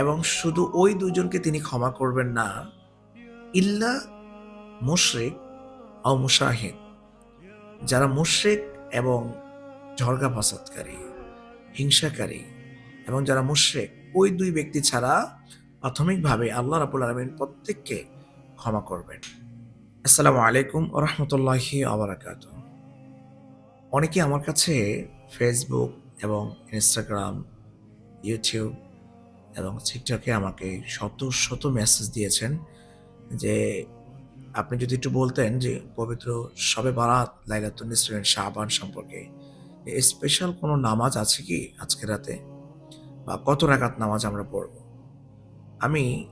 এবং শুধু ওই দুজনকে তিনি ক্ষমা করবেন না, ইল্লা মুশরিক ও মুশাহিদ, যারা মুশরিক এবং ঝড়গা ফাসাদকারী হিংসাকারী এবং যারা মুশরিক, ওই দুই ব্যক্তি ছাড়া প্রাথমিকভাবে আল্লাহ রাবুল আলমিন প্রত্যেককে ক্ষমা করবেন। আসসালামু আলাইকুম রহমতুল্লাহি আবরাকাত অনেকে আমার কাছে ফেসবুক এবং ইনস্টাগ্রাম ইউটিউব এবং টিকটকে আমাকে শত শত মেসেজ দিয়েছেন যে, আপনি যদি একটু বলতেন যে, পবিত্র সবে বারাত লাইলাতুল নিসরিন শাহবান সম্পর্কে স্পেশাল কোনো নামাজ আছে কি আজকে রাতে? বা কত রাকাত নামাজ আমরা পড়ব? আমি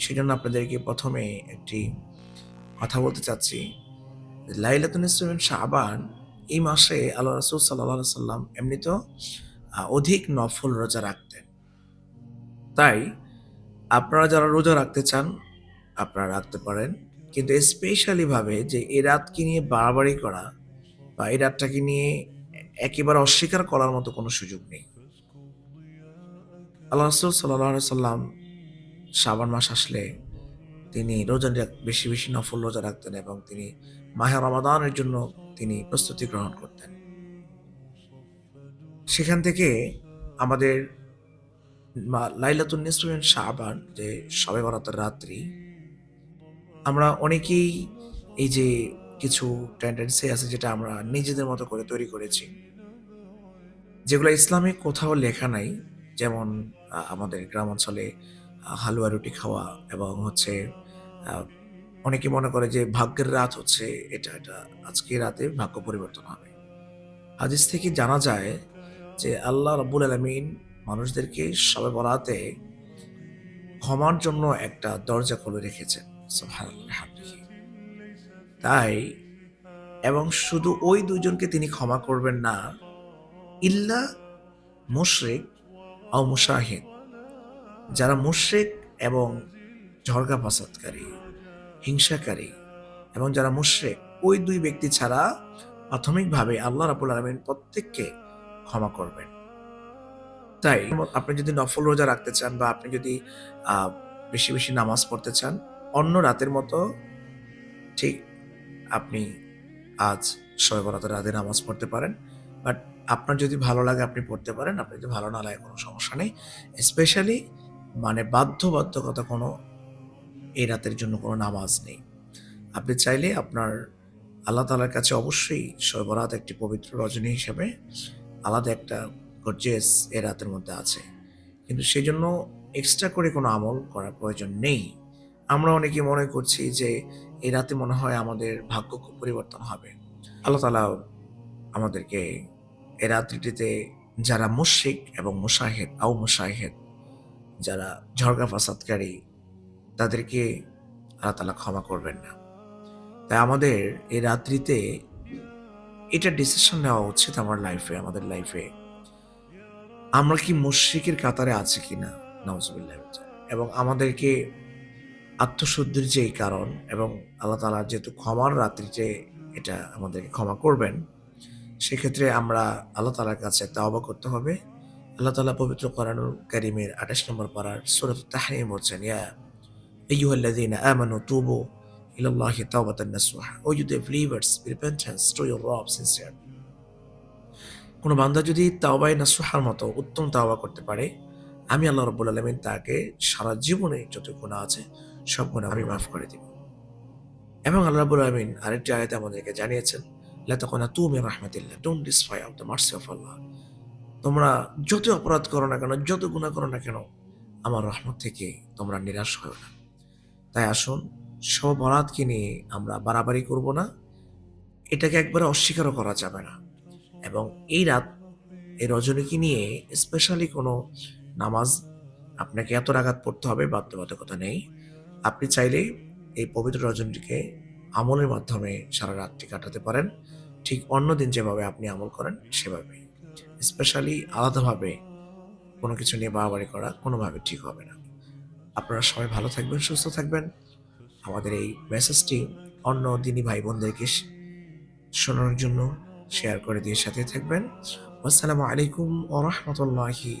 সেজন্য আপনাদেরকে প্রথমে একটি কথা বলতে চাচ্ছি। লাইলাতুল নিসরিন শাহবান এই মাসে আল্লাহ রসুল সাল্লাহ সাল্লাম এমনি তো অধিক নফল রোজা রাখতেন। তাই আপনারা যারা রোজা রাখতে চান, আপনারা রাখতে পারেন। কিন্তু স্পেশালি ভাবে যে এ রাতকে নিয়ে বাড়াবাড়ি করা বা এই রাতটাকে নিয়ে একেবারে অস্বীকার করার মতো কোনো সুযোগ নেই। আল্লাহ রসুল সাল্লাহ সাল্লাম শ্রাবণ মাস আসলে তিনি রোজা বেশি বেশি নফল রোজা রাখতেন এবং তিনি মাহে রমাদানের জন্য তিনি প্রস্তুতি গ্রহণ করতেন। সেখান থেকে আমাদের লাইলাতুন নিসরিন শাহবান যে সবে বরাতের রাত্রি আমরা অনেকেই এই যে কিছু টেন্ডেন্সি আছে যেটা আমরা নিজেদের মতো করে তৈরি করেছি। যেগুলো ইসলামিক কোথাও লেখা নাই যেমন আমাদের গ্রাম অঞ্চলে আহ, হালুয়া রুটি খাওয়া এবং হচ্ছে অনেকে মনে করে যে ভাগ্যের রাত হচ্ছে এটা এটা আজকে রাতে ভাগ্য পরিবর্তন হবে। হাদিস থেকে জানা যায় যে আল্লাহ রব্বুল আলমিন মানুষদেরকে সবে বলাতে ক্ষমার জন্য একটা দরজা খুলে রেখেছেন তাই, এবং শুধু ওই দুজনকে তিনি ক্ষমা করবেন না, ইল্লা মুশরিক ও মুশাহিদ, যারা মুশরিক এবং ঝড়গা ফাসাদকারী হিংসাকারী, এবং যারা মুশরিক, ওই দুই ব্যক্তি ছাড়া প্রাথমিকভাবে আল্লাহ রাবুল আলমিন প্রত্যেককে ক্ষমা করবেন। তাই আপনি যদি নফল রোজা রাখতে চান বা আপনি যদি বেশি বেশি নামাজ পড়তে চান, অন্য রাতের মতো ঠিক আপনি আজ শবে বরাতের রাতে নামাজ পড়তে পারেন। বাট আপনার যদি ভালো লাগে আপনি পড়তে পারেন আপনি যদি ভালো না লাগে কোনো সমস্যা নেই। স্পেশালি মানে বাধ্যবাধকতা কোনো এই রাতের জন্য কোনো নামাজ নেই। আপনি চাইলে আপনার আল্লাহ তালার কাছে অবশ্যই শবে বরাত একটি পবিত্র রজনী হিসাবে আলাদা একটা গর্জেস এ রাতের মধ্যে আছে। কিন্তু সেই জন্য এক্সট্রা করে কোনো আমল করার প্রয়োজন নেই। আমরা অনেকে মনে করছি যে এই রাতে মনে হয় আমাদের ভাগ্য খুব পরিবর্তন হবে। আল্লাহ তালা আমাদেরকে এই রাত্রিটিতে যারা মুশিক এবং মুশাহেদ, আও মুশাহেদ, যারা ঝড়গা ফাসাদকারী, তাদেরকে আল্লাহ তালা ক্ষমা করবেন না। তাই আমাদের এই রাত্রিতে এটা ডিসিশন নেওয়া উচিত আমার লাইফে আমাদের লাইফে আমরা কি মুশ্রিকের কাতারে আছি কিনা? নওয়াজবিল্লাহ এবং আমাদেরকে আত্মশুদ্ধির যে কারণ এবং আল্লাহ তালার যেহেতু ক্ষমার রাত্রিতে এটা আমাদেরকে ক্ষমা করবেন, সেক্ষেত্রে আমরা আল্লাহ তালার কাছে তাওবা করতে হবে। আল্লাহ তালা পবিত্র করানুল কারিমের আঠাশ নম্বর পাড়ার সুরত তাহরিম বলছেন, ইয়া আইয়ুহাল্লাযীনা আমানু তুবু ইলাল্লাহি তাওবাতান নাসুহা ও you the repentance to your রব সিনসিয়ার কোনো বান্দা যদি তাওবাই নাসুহার মতো উত্তম তাওবা করতে পারে, আমি আল্লাহ রব্বুল আলমিন তাকে সারা জীবনে যত গুণা আছে, সব গুণা আমি মাফ করে দিব। এবং আল্লাহ রব্বুল আলমিন আরেকটি আয়াতে আমাদেরকে জানিয়েছেন তুমি despair of the mercy of Allah তোমরা যত অপরাধ করো না কেন, যত গুণা করো না কেন, আমার রহমত থেকে তোমরা নিরাশ হও না। তাই আসুন, সব বরাতকে নিয়ে আমরা বাড়াবাড়ি করব না, এটাকে একবারে অস্বীকারও করা যাবে না। এবং এই রাত এই রজনীকে নিয়ে স্পেশালি কোনো নামাজ আপনাকে এত রাগাত পড়তে হবে, বাধ্যবাধকতা নেই। আপনি চাইলে এই পবিত্র রজনীটিকে আমলের মাধ্যমে সারা রাতটি কাটাতে পারেন। ঠিক অন্য দিন যেভাবে আপনি আমল করেন, সেভাবে। স্পেশালি আলাদাভাবে কোনো কিছু নিয়ে বাড়াবাড়ি করা কোনোভাবে ঠিক হবে না। আপনারা সবাই ভালো থাকবেন, সুস্থ থাকবেন। আমাদের এই মেসেজটি অন্য দিনী ভাই বোনদেরকে শোনানোর জন্য শেয়ার করে দিয়ে সাথে থাকবেন। আসসালামু আলাইকুম ও রহমতুল্লাহি